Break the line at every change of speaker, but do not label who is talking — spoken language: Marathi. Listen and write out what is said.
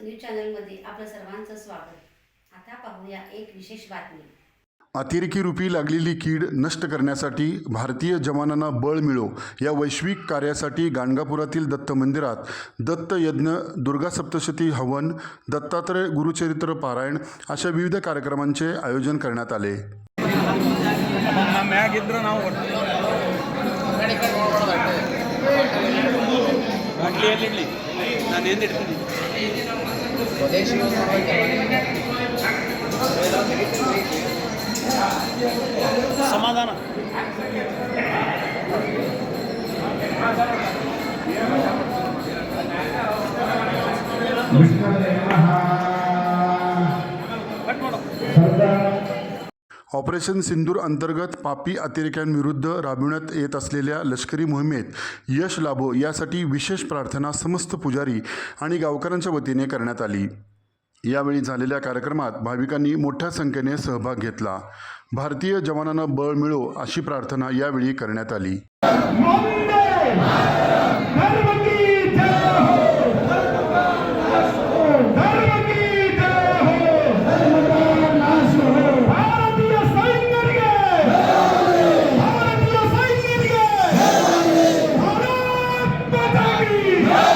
न्यूज चॅनलमध्ये आपलं सर्वांचं स्वागत आता पाहूया एक विशेष बातमी
अतिरेकी रूपी लागलेली कीड नष्ट करण्यासाठी भारतीय जवानांना बळ मिळो या वैश्विक कार्यासाठी गाणगापुरातील दत्त मंदिरात दत्त यज्ञ दुर्गा सप्तशती हवन दत्तात्रय गुरुचरित्र पारायण अशा विविध कार्यक्रमांचे आयोजन करण्यात आले
ನಮ್ಮ ಮ್ಯಾಗಿದ್ರೆ ನಾವು ಬಾಟ್ಲಿ ಎಲ್ಲಿಡ್ಲಿ ನಾನು ಏನು ಇಡ್ತೀನಿ స్వదేశీ సమాధానం. నమస్కారం.
ऑपरेशन सिंदूर अंतर्गत पापी अतिरेक्यांविरुद्ध राबविण्यात येत असलेल्या लष्करी मोहिमेत यश लाभो यासाठी विशेष प्रार्थना समस्त पुजारी आणि गावकऱ्यांच्या वतीने करण्यात आली. यावेळी झालेल्या कार्यक्रमात भाविकांनी मोठ्या संख्येने सहभाग घेतला. भारतीय जवानांना बळ मिळो अशी प्रार्थना यावेळी करण्यात आली.
Happy!